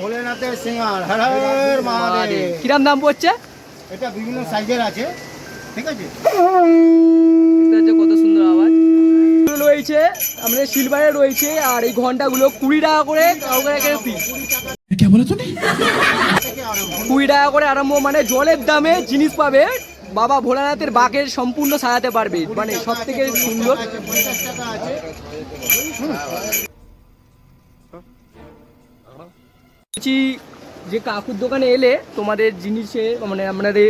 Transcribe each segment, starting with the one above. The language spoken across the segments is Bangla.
ভোলেনাথের সিঙ্গার হর হর মহাদেব। কিরাম দাম পড়ছে? এটা বিভিন্ন সাইজের আছে ঠিক আছে? কত সুন্দর আওয়াজ? রয়েছে আমাদের সিলভারে রয়েছে আর এই ঘন্টাগুলো কুড়ি টাকা করে কাউকে পিস কুড়ি টাকা করে আরম্ভ মানে জলের দামে জিনিস পাবে বাবা ভোলানাথের বাঘের সম্পূর্ণ সাজাতে পারবে। মানে সব থেকে সুন্দর বলছি যে কাকুর দোকানে এলে তোমাদের জিনিসে মানে আপনাদের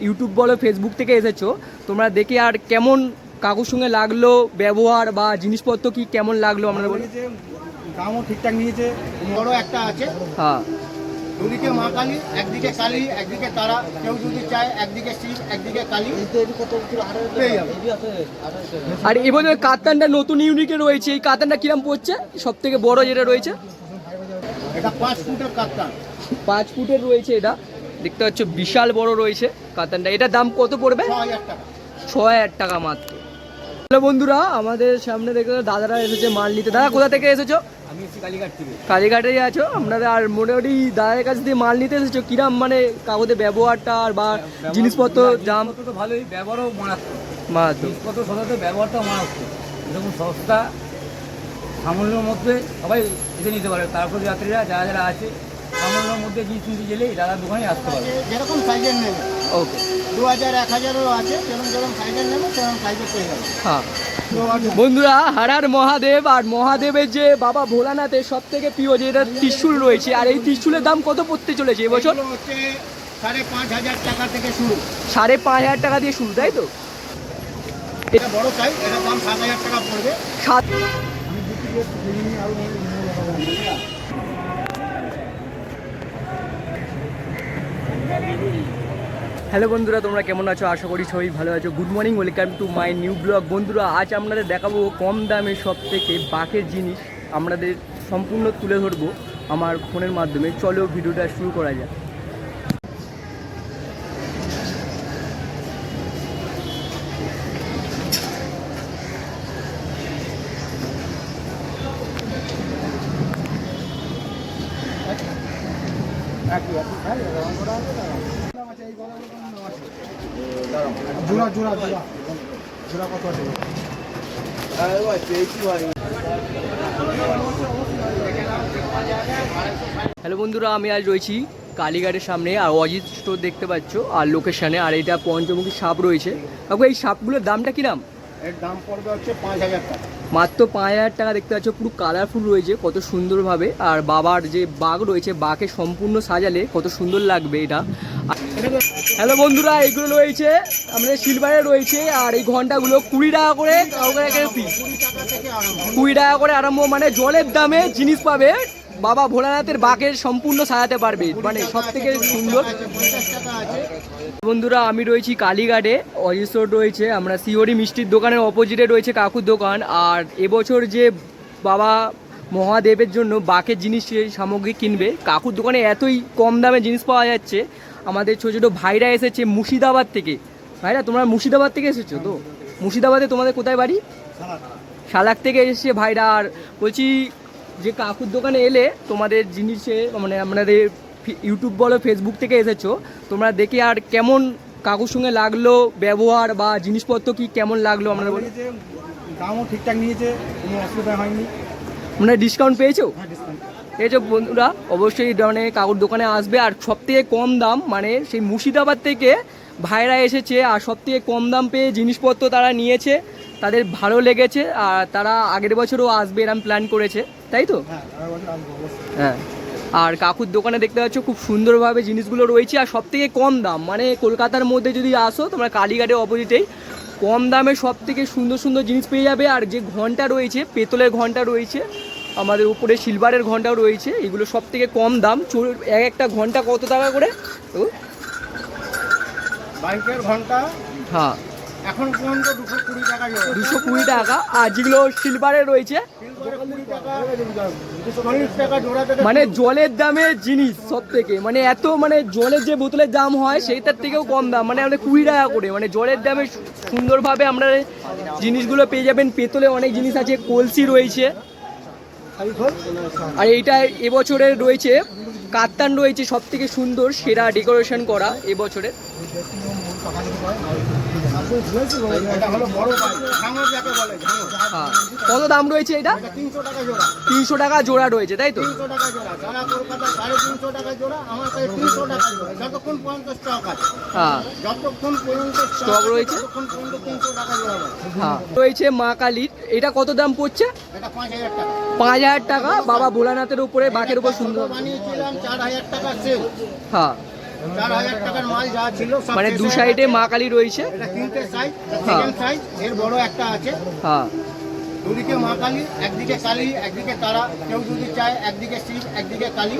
ইউটিউব বলো ফেসবুক থেকে এসেছ তোমরা দেখে আর কেমন কাকুর সঙ্গে লাগল ব্যবহার বা জিনিসপত্র কি কেমন লাগল আমরা বলি? নিয়েছে, দামও ঠিকঠাক নিয়েছে বড় একটা আছে। হ্যাঁ। দুদিকে মা কালী একদিকে কালী একদিকে তারা। কেউ যদি চায় একদিকে শিব একদিকে কালী। আর এবছর কাতানটা নতুন ইউনিকে রয়েছে এই কাতানটা কিরম পড়ছে? সব থেকে বড় যেটা রয়েছে? এটা পাঁচ ফুটের কাপ্তান পাঁচ ফুটের রয়েছে এটা। দেখতে পাচ্ছ বিশাল বড় রয়েছে কাতানটা এটার দাম কত পড়বে? ছ হাজার টাকা। মাত্র। হ্যালো বন্ধুরা আমাদের সামনে দেখে দাদারা এসেছে মাল নিতে। দাদা কোথা থেকে এসেছ? আমি কালীঘাট থেকে। কালীঘাটেই আছো? আপনারা আর মোটামুটি দাদার কাছ দিয়ে মাল নিতে এসেছ? কিরাম মানে কাগজের ব্যবহারটা আর বা জিনিসপত্র দাম? তো ভালোই ব্যবহারও মারাত্মক। মাত্র জিনিসপত্র সাধারণত ব্যবহারটাও মারাত্মক। এরকম সস্তা সামান্যর মধ্যে সবাই এসে নিতে পারে। তারপর যাত্রীরা যারা যারা আছে সামান্যর মধ্যে জিনিস নিতে গেলে দাদার দোকানে আসতে পারে যেরকম সাইজের নেবে। ওকে। দু হাজার এক হাজারও আছে যেরকম যেরকম সাইজের নেবে সেরকম সাইজের পেয়ে যাবে। হ্যাঁ। বন্ধুরা হারার মহাদেব আর মহাদেবের যে বাবা ভোলানাথের সব থেকে প্রিয় যে এটা ত্রিশুল রয়েছে আর এই ত্রিশুলের দাম কত পড়তে চলেছে এবছর? সাড়ে পাঁচ হাজার টাকা থেকে শুরু। সাড়ে পাঁচ হাজার টাকা দিয়ে শুরু তাই তো? এটা বড় সাইজ এটার দাম সাত হাজার টাকা পড়বে। সাত হ্যালো বন্ধুরা, তোমরা কেমন আছো? আশা করি সবাই ভালো আছো। Good morning welcome to my new vlog বন্ধুরা, আজ আপনাদের দেখাবো কম দামে সব থেকে বাকের জিনিস। আপনাদের সম্পূর্ণ তুলে ধরবো আমার ফোনের মাধ্যমে। চলো ভিডিওটা শুরু করা যাক। জোড়া জোড়া জোড়া। জোড়া কত আছে? হ্যালো বন্ধুরা, আমি আজ রয়েছি কালীঘাটের সামনে, আর অজিত স্টোর দেখতে পাচ্ছ, আর লোকেশনে আর এটা পঞ্চমুখী সাপ রয়েছে। এই সাপগুলোর দামটা কিরাম মাত্র পাঁচ হাজার টাকা দেখতে পাচ্ছ, পুরো কালারফুল রয়েছে, কত সুন্দরভাবে। আর বাবার যে বাঘ রয়েছে বাঘে সম্পূর্ণ সাজালে কত সুন্দর লাগবে এটা। হ্যালো বন্ধুরা এইগুলো রয়েছে, আমাদের সিলভারে রয়েছে, আর এই ঘন্টাগুলো কুড়ি টাকা করে পিস কুড়ি টাকা করে আরম্ভ মানে জলের দামে জিনিস পাবে। বাবা ভোলানাথের বাঘের সম্পূর্ণ সাজাতে পারবে মানে সব থেকে সুন্দর। বন্ধুরা আমি রয়েছি কালীঘাটে অজিত রয়েছে আমরা সিওরি মিষ্টির দোকানের অপোজিটে রয়েছে কাকুর দোকান আর এবছর যে বাবা মহাদেবের জন্য বাকের জিনিস সামগ্রী কিনবে কাকুর দোকানে এতই কম দামে জিনিস পাওয়া যাচ্ছে আমাদের ছোটো ছোটো ভাইরা এসেছে মুর্শিদাবাদ থেকে। ভাইরা তোমরা মুর্শিদাবাদ থেকে এসেছ তো? মুর্শিদাবাদে তোমাদের কোথায় বাড়ি? শালাক থেকে এসেছে ভাইরা আর বলছি যে কাকুর দোকানে এলে তোমাদের জিনিসে মানে আপনাদের ইউটিউব বলো ফেসবুক থেকে এসেছ তোমরা দেখে আর কেমন কাকুর সঙ্গে লাগল ব্যবহার বা জিনিসপত্র কি কেমন লাগল আমরা বলি? নিয়েছে, দামও ঠিকঠাক নিয়েছে কোনো অসুবিধা হয়নি। মানে ডিসকাউন্ট পেয়েছ? হ্যাঁ ডিসকাউন্ট এই বন্ধুরা অবশ্যই মানে কাকুর দোকানে আসবে আর সব থেকে কম দাম মানে সেই মুর্শিদাবাদ থেকে ভাইরা এসেছে আর সব থেকে কম দাম পেয়ে জিনিসপত্র তারা নিয়েছে। তাদের ভালো লেগেছে আর তারা আগের বছরও আসবে এরম প্ল্যান করেছে তাই তো? হ্যাঁ আর হ্যাঁ। আর কাকুর দোকানে দেখতে পাচ্ছ খুব সুন্দরভাবে জিনিসগুলো রয়েছে আর সব থেকে কম দাম মানে কলকাতার মধ্যে যদি আসো তোমরা কালীঘাটের অপোজিটেই কম দামে সব থেকে সুন্দর সুন্দর জিনিস পেয়ে যাবে আর যে ঘণ্টা রয়েছে পেতলের ঘণ্টা রয়েছে আমাদের উপরে সিলভারের ঘন্টাও রয়েছে এগুলো সব থেকে কম দাম এক একটা ঘণ্টা কত টাকা করে? তো বাইকের ঘণ্টা হ্যাঁ। এখন পর্যন্ত দুশো কুড়ি টাকা দুশো কুড়ি টাকা। আর যেগুলো রয়েছে সিলভারে থেকে মানে জলের দামে জিনিস সব থেকে মানে এত মানে জলের যে বোতলের দাম হয় সেইটার থেকেও কম দাম। মানে আমাদের কুড়ি টাকা করে। মানে জলের দামে সুন্দরভাবে আমরা জিনিসগুলো পেয়ে যাবেন। পেতলে অনেক জিনিস আছে কলসি রয়েছে। আর এইটা এবছরের রয়েছে কাত্তান রয়েছে সব থেকে সুন্দর সেরা ডেকোরেশন করা এবছরের হ্যাঁ। কত দাম রয়েছে এটা? তিনশো টাকা জোড়া রয়েছে, তাই তো? যতক্ষণ স্টক হ্যাঁ। রয়েছে? হ্যাঁ মা কালীর। এটা কত দাম পড়ছে? পাঁচ হাজার টাকা। পাঁচ হাজার টাকা বাবা ভোলানাথের উপরে, বাঘের উপর সুন্দর। বানিয়েছিলাম চার হাজার টাকা হ্যাঁ। চার হাজার টাকার মাল যা ছিল মানে দু সাইডে মা কালী রয়েছে। এটা হ্যাঁ। সেকেন্ড সাইজ এর বড় একটা আছে। হ্যাঁ। দুদিকে মা কালী একদিকে কালী একদিকে তারা। কেউ যদি চায় একদিকে শিব একদিকে কালী।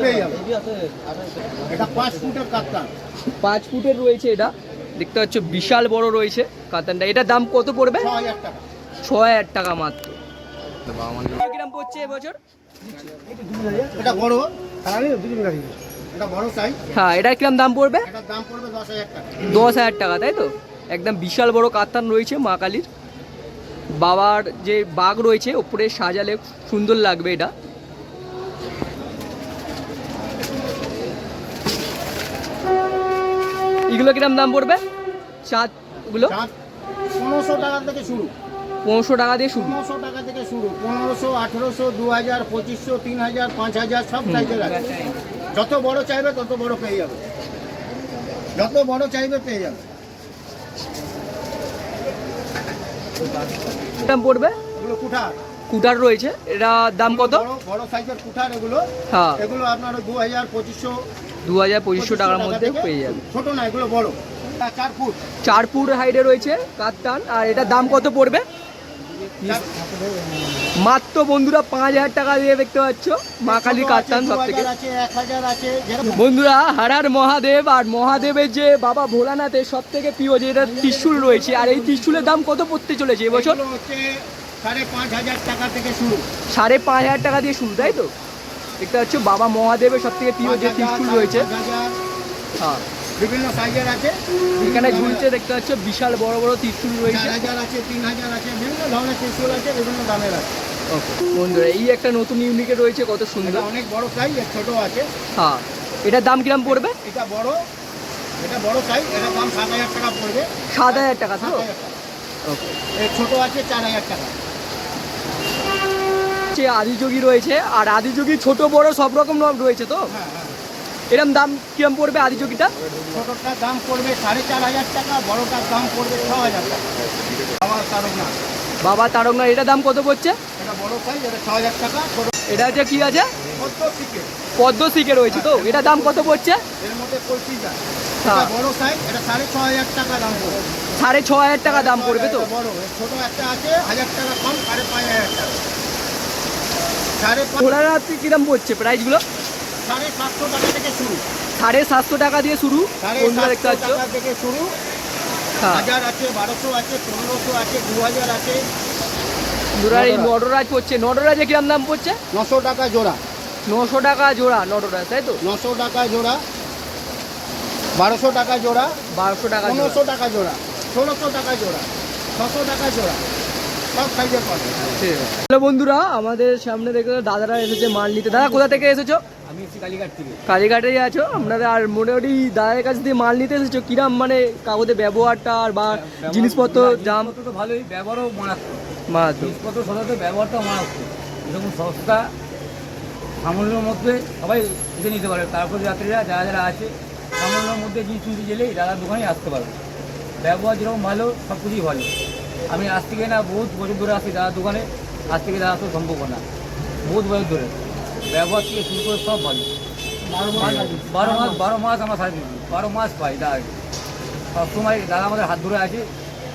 পেয়ে যাবে। এটা পাঁচ ফুটের কাপ্তান পাঁচ ফুটের রয়েছে এটা। দেখতে পাচ্ছ বিশাল বড় রয়েছে কাতানটা এটার দাম কত পড়বে? ছ হাজার টাকা। ছ হাজার টাকা মাত্র। কিরাম পড়ছে এবছর? এটা বড়। এটা বড় সাইজ হ্যাঁ এটার কিরাম দাম পড়বে? এটার দাম পড়বে দশ হাজার টাকা। দশ হাজার টাকা তাই তো? একদম বিশাল বড় কাতান রয়েছে মা কালীর। বাবার যে বাঘ রয়েছে ওপরে সাজালে সুন্দর লাগবে এটা। এগুলো কিরম দাম পড়বে? চাঁদ পনেরোশো টাকা থেকে শুরু। পনেরোশো টাকা দিয়ে শুরু। পনেরোশো টাকা থেকে শুরু। পনেরোশো আঠেরোশো দু হাজার পঁচিশশো তিন হাজার পাঁচ হাজার সব সাইজের আছে। যত বড় চাইবে তত বড় পেয়ে যাবে। যত বড় চাইবে পেয়ে যাবে। দাম পড়বে? এগুলো কুঠার। কুটার রয়েছে। এটা দাম কত? বড় বড় সাইজের কুঠার এগুলো। হ্যাঁ। এগুলো আপনার দু হাজার পঁচিশশো দু হাজার পঁচিশশো টাকার মধ্যে পেয়ে যাবে। ছোট না এগুলো বড়। এটা চার ফুট। চার ফুট হাইটে রয়েছে কাতান আর এটার দাম কত পড়বে? মাত্র বন্ধুরা পাঁচ হাজার টাকা দিয়ে দেখতে পাচ্ছ। মা কালী কাতান সব থেকে। বন্ধুরা হারার মহাদেব আর মহাদেবের যে বাবা ভোলানাথের সব থেকে প্রিয় যে এটা ত্রিশুল রয়েছে আর এই ত্রিশুলের দাম কত পড়তে চলেছে এবছর? সাড়ে পাঁচ হাজার টাকা থেকে শুরু। সাড়ে পাঁচ হাজার টাকা দিয়ে শুরু তাই তো? দেখতে পাচ্ছ বাবা মহাদেবের সব থেকে প্রিয় যে ত্রিশুল রয়েছে। হ্যাঁ। বিভিন্ন সাইজের আছে। এখানে ঝুলছে দেখতে পাচ্ছ বিশাল বড় বড় ত্রিশুল রয়েছে। হাজার আছে তিন হাজার আছে বিভিন্ন ধরনের ত্রিশুল আছে বিভিন্ন দামের আছে। ওকে বন্ধুরা এই একটা নতুন ইউনিকে রয়েছে কত সুন্দর। অনেক বড় সাইজ ছোট আছে। হ্যাঁ এটার দাম কিরম পড়বে? এটা বড় এটা বড় সাইজ এটার দাম সাত হাজার টাকা পড়বে। সাত হাজার টাকা তো? ওকে। ছোট আছে চার হাজার টাকা। আদিযোগী রয়েছে আর আদিযোগী ছোট বড় সব রকম রয়েছে তো? হ্যাঁ এরম দাম কিরম পড়বে আদিযোগীটা ছোটটার দাম পড়বে সাড়ে চার হাজার টাকা বড়টার দাম পড়বে ছ হাজার টাকা। আমার তারক না বাবা তারকনা এটা দাম কত পড়ছে? এটা বড় সাইজ এটা ছ হাজার টাকা এটা হচ্ছে কি আছে? পদ্ম শিখে রয়েছে তো এটা দাম কত পড়ছে? এর মধ্যে হ্যাঁ। বড় সাইজ এটা সাড়ে ছ হাজার টাকা দাম পড়বে। সাড়ে ছ হাজার টাকা দাম পড়বে তো? এটা বড় ছোট একটা আছে হাজার টাকা কম সাড়ে পাঁচ হাজার টাকা। সাড়ে পাঁচ ভোলানাথ কিরম পড়ছে প্রাইসগুলো সাড়ে সাতশো টাকা থেকে শুরু। সাড়ে সাতশো টাকা দিয়ে শুরু সাড়ে সাতশো টাকা থেকে শুরু। হ্যাঁ। হাজার আছে বারোশো আছে পনেরোশো আছে দু হাজার আছে নটরাজ পড়ছে। নটরাজে কিরম দাম পড়ছে? নশো টাকা জোড়া। নশো টাকা জোড়া নটরাজ তাই তো? নশো টাকা জোড়া। বারোশো টাকা জোড়া। বারোশো টাকা পনেরোশো টাকা জোড়া। ষোলোশো টাকা জোড়া। ছশো টাকা জোড়া। সব হ্যালো বন্ধুরা আমাদের সামনে দেখে দাদারা এসেছে মাল নিতে। দাদা কোথা থেকে এসেছ? আমি কালীঘাট থেকে। কালীঘাটেই আছো? আপনারা আর মোটামুটি দাদার কাছ দিয়ে মাল নিতে এসেছ? কিরাম মানে কাগজে ব্যবহারটা আর বা জিনিসপত্র দাম? তো ভালোই ব্যবহারও মারাত্মক। জিনিসপত্র সাধারণত ব্যবহারটা মারাত্মক। এরকম সস্তা সামান্যর মধ্যে সবাই এসে নিতে পারে তারপর যাত্রীরা যারা যারা আছে সামান্যর মধ্যে জিনিস নিতে গেলেই দাদার দোকানে আসতে পারবে। ব্যবহার যেরকম ভালো সব কিছুই ভালো। আমি আজ থেকে না বহুত বছর ধরে আসি দাদার দোকানে। আজ থেকে দাদা তো সম্ভব না। বহুত বছর ধরে। ব্যবহার থেকে শুরু করে সব ভালো। বারো মাস বারো মাস বারো মাস আমার দিই। বারো মাস পাই দাদা সবসময় দাদা আমাদের হাত ধরে আছে।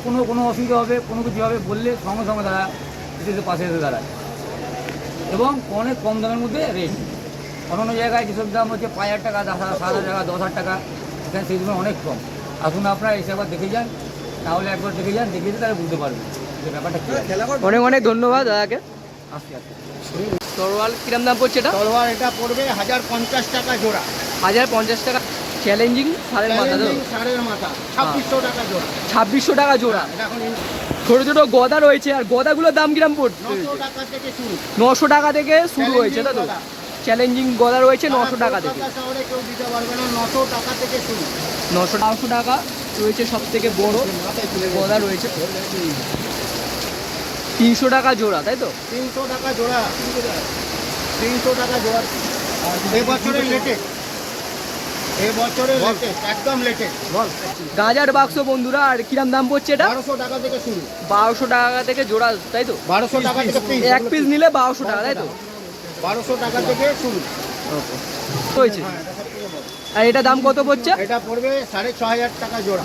কোনো কোনো অসুবিধা হবে কোনো কিছু হবে বললে সঙ্গে সঙ্গে দাদা এসে এসে পাশে এসে দাঁড়ায়। এবং অনেক কম দামের মধ্যে রেট। অন্যান্য জায়গায় যেসব দাম হচ্ছে পাঁচ হাজার টাকা দশ হাজার সাত হাজার টাকা দশ হাজার টাকা এখানে সেই দামে অনেক কম। আসুন আপনারা এসে একবার দেখে যান। তাহলে একবার দেখে যান দেখে যেতে তাহলে বুঝতে পারবেন যে ব্যাপারটা অনেক অনেক ধন্যবাদ দাদাকে। আসতে আসতে তরোয়াল কিরম দাম পড়ছে এটা? তলোয়ার এটা পড়বে হাজার পঞ্চাশ টাকা জোড়া। হাজার পঞ্চাশ টাকা। চ্যালেঞ্জিং সাড়ের মাথা তো? চ্যালেঞ্জিং মাথা। ছাব্বিশশো টাকা জোড়া। ছাব্বিশশো টাকা জোড়া। ছোট ছোট গদা রয়েছে আর গদাগুলোর দাম কিরম পড়ছে? নশো টাকা থেকে শুরু। নশো টাকা থেকে শুরু হয়েছে তো? চ্যালেঞ্জিং গদা রয়েছে নশো টাকা থেকে। শুরু। নশো টাকা রয়েছে সব থেকে বড়। গদা রয়েছে। তিনশো টাকা জোড়া তাই তো? তিনশো টাকা জোড়া। তিনশো টাকা জোড়া। এবছরের লেটে। এবছরের একদম লেটে। গাজার বাক্স বন্ধুরা আর কিরাম দাম পড়ছে এটা? বারোশো টাকা থেকে শুরু। বারোশো টাকা থেকে জোড়া তাই তো? বারোশো টাকা থেকে এক পিস নিলে বারোশো টাকা তাই তো? বারোশো টাকা থেকে শুরু। হয়েছে। হ্যাঁ। আর এটা দাম কত পড়ছে? এটা পড়বে সাড়ে ছ হাজার টাকা জোড়া।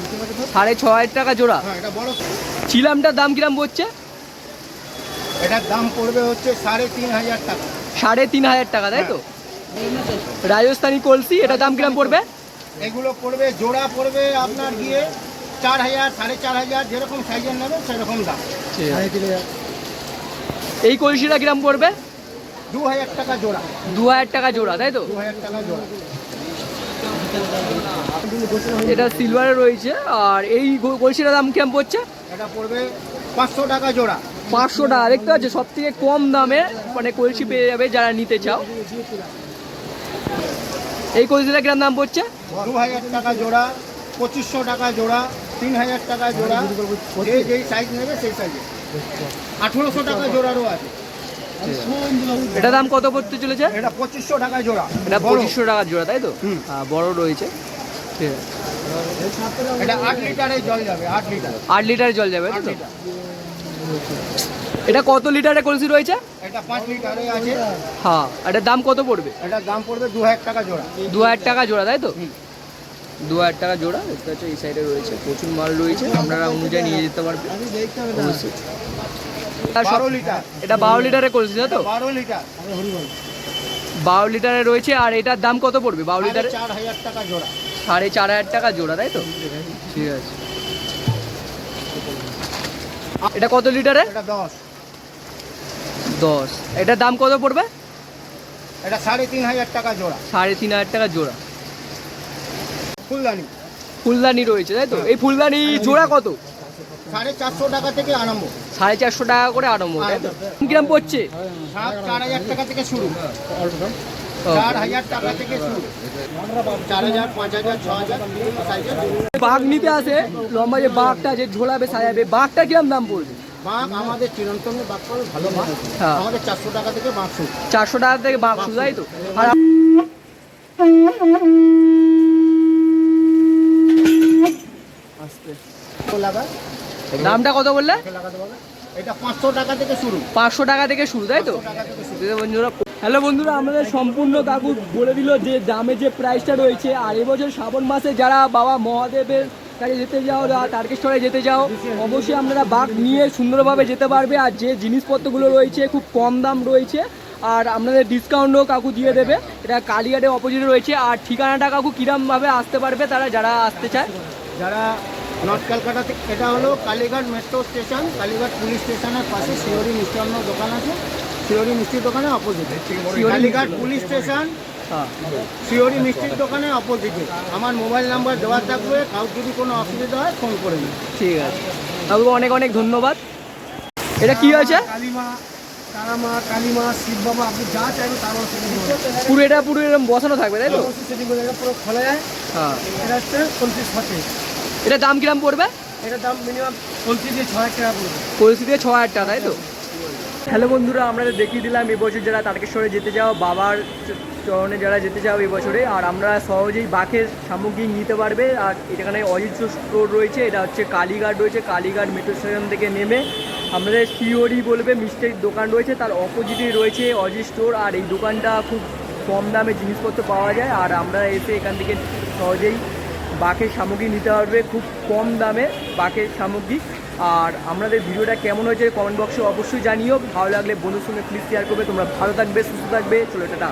সাড়ে ছ হাজার টাকা জোড়া। হ্যাঁ এটা বড়। চিলামটার দাম কিরাম পড়ছে? এটার দাম পড়বে হচ্ছে সাড়ে তিন হাজার টাকা। সাড়ে তিন হাজার টাকা তাই তো? রাজস্থানি কলসি এটা দাম কিরাম পড়বে? এগুলো পড়বে জোড়া পড়বে আপনার গিয়ে চার হাজার সাড়ে চার হাজার যেরকম সাইজের নেবে সেরকম দাম। এই কলসিটা কিরাম পড়বে? দু হাজার টাকা জোড়া। দু হাজার টাকা জোড়া তাই তো? দু হাজার টাকা জোড়া। এটা সিলভারে রয়েছে আর এই কলসিটার দাম কিরাম পড়ছে? এটা পড়বে পাঁচশো টাকা জোড়া। পাঁচশো টাকা দেখতে পাচ্ছ সব থেকে কম দামে মানে কলসি পেয়ে যাবে যারা নিতে চাও। এই কলসিটা কিরাম দাম পড়ছে? দু হাজার টাকা জোড়া পঁচিশশো টাকা জোড়া তিন হাজার টাকা জোড়া। যে যেই সাইজ নেবে সেই সাইজে আঠেরোশো টাকা জোড়ারও আছে। এটা দাম কত পড়তে চলেছে? এটা পঁচিশশো টাকা জোড়া। এটা পঁচিশশো টাকা জোড়া তাই তো? হ্যাঁ, বড় রয়েছে। ঠিক আছে। এটা আট লিটারে জল যাবে আট লিটার। আট লিটার জল যাবে তাই তো? এটা কত লিটারের কলসি রয়েছে? এটা পাঁচ লিটারে আছে। হ্যাঁ এটার দাম কত পড়বে? এটার দাম পড়বে দু হাজার টাকা জোড়া। দু হাজার টাকা জোড়া তাই তো। দু হাজার টাকা জোড়া দেখতে পাচ্ছ এই সাইডে রয়েছে প্রচুর মাল রয়েছে আপনারা অনুযায়ী নিয়ে যেতে পারবেন। অবশ্যই। বারো লিটার। এটা বারো লিটারের কলসি তাই তো? বারো লিটার। বারো লিটারে রয়েছে আর এটার দাম কত পড়বে? বারো লিটারে? চার হাজার টাকা জোড়া। সাড়ে চার হাজার টাকা জোড়া তাই তো? ঠিক আছে। এটা কত লিটারে? এটা দশ। দশ। এটার দাম কত পড়বে? এটা সাড়ে তিন হাজার টাকা জোড়া। সাড়ে তিন হাজার টাকা জোড়া। ফুলদানি। ফুলদানি রয়েছে তাই তো? এই ফুলদানি জোড়া কত? সাড়ে চারশো টাকা থেকে আরম্ভ। সাড়ে চারশো টাকা করে আরম্ভ কিরাম পড়ছে? সাত চার হাজার টাকা থেকে শুরু। বাঘ নিতে আসে লম্বা যে বাঘটা যে ঝোলাবে সাজাবে বাঘটা কিরম দাম পড়বে? বাঁক আমাদের চিরন্তনের বাঁক করে ভালো বাঁক হ্যাঁ। আমাদের চারশো টাকা থেকে বাঁক শুরু। চারশো টাকা থেকে বাঘ তাই তো? আর দামটা কত বললে? এটা পাঁচশো টাকা থেকে শুরু। পাঁচশো টাকা থেকে শুরু তাই তো? হ্যালো বন্ধুরা, আমাদের সম্পূর্ণ কাকু বলে দিল যে দামে যে প্রাইসটা রয়েছে, আর এবছর শ্রাবণ মাসে যারা বাবা মহাদেবের কাছে যেতে যাও বা তারকেশ্বরে যেতে যাও, অবশ্যই আপনারা বাঘ নিয়ে সুন্দরভাবে যেতে পারবে, আর যে জিনিসপত্রগুলো রয়েছে খুব কম দাম রয়েছে, আর আপনাদের ডিসকাউন্টও কাকু দিয়ে দেবে। এটা কালীঘাটের অপোজিটে রয়েছে, আর ঠিকানাটা কাকু কিরমভাবে আসতে পারবে তারা যারা আসতে চায়? যারা নর্থ ক্যালকাটা থেকে, এটা হলো Kalighat metro station Kalighat police স্টেশনের পাশে শিওরি মিষ্টান্ন দোকান আছে। শিওরি মিষ্টির দোকানে অপোজিটে কালীঘাট পুলিশ স্টেশন হ্যাঁ শিওরি মিষ্টির দোকানে অপোজিটে আমার মোবাইল নাম্বার দেওয়া থাকবে কাউকে যদি কোনো অসুবিধা হয় ফোন করে নিন ঠিক আছে। কাকু অনেক অনেক ধন্যবাদ। এটা কি হয়েছে? কালীমা তারামা কালীমা শিব বাবা আপনি যা চাইবেন তার পুরো এটা পুরো এরকম বসানো থাকবে তাই তো? সেটি পুরো খোলা যায়। হ্যাঁ। এটা হচ্ছে এটা দাম কিরাম পড়বে? এটার দাম মিনিমাম দিয়ে ছ হাজার টাকা পড়বে। পরিস্থিতি ছ হাজার টাকা তাই তো? হ্যালো বন্ধুরা, আমরা দেখিয়ে দিলাম এবছর যারা তারকেশ্বরে যেতে চাও, বাবার চরণে যারা যেতে চাও এবছরে আর আমরা সহজেই বাঘের সামগ্রী নিতে পারবে। আর এখানে অজিত স্টোর রয়েছে, এটা হচ্ছে কালীঘাট রয়েছে, কালীঘাট মেট্রো স্টেশন থেকে নেমে আমাদের শিওরি বলবে, মিষ্টির দোকান রয়েছে, তার অপোজিটেই রয়েছে অজিত স্টোর, আর এই দোকানটা খুব কম দামে জিনিসপত্র পাওয়া যায়, আর আমরা এসে এখান থেকে সহজেই বাঘের সামগ্রী নিতে পারবে, খুব কম দামে বাঘের সামগ্রী। আর আমাদের ভিডিওটা কেমন হয়েছে কমেন্ট বক্সে অবশ্যই জানিও। ভালো লাগলে বন্ধুর সঙ্গে প্লিজ শেয়ার করবে। তোমরা ভালো থাকবে, সুস্থ থাকবে। চলো টাটা।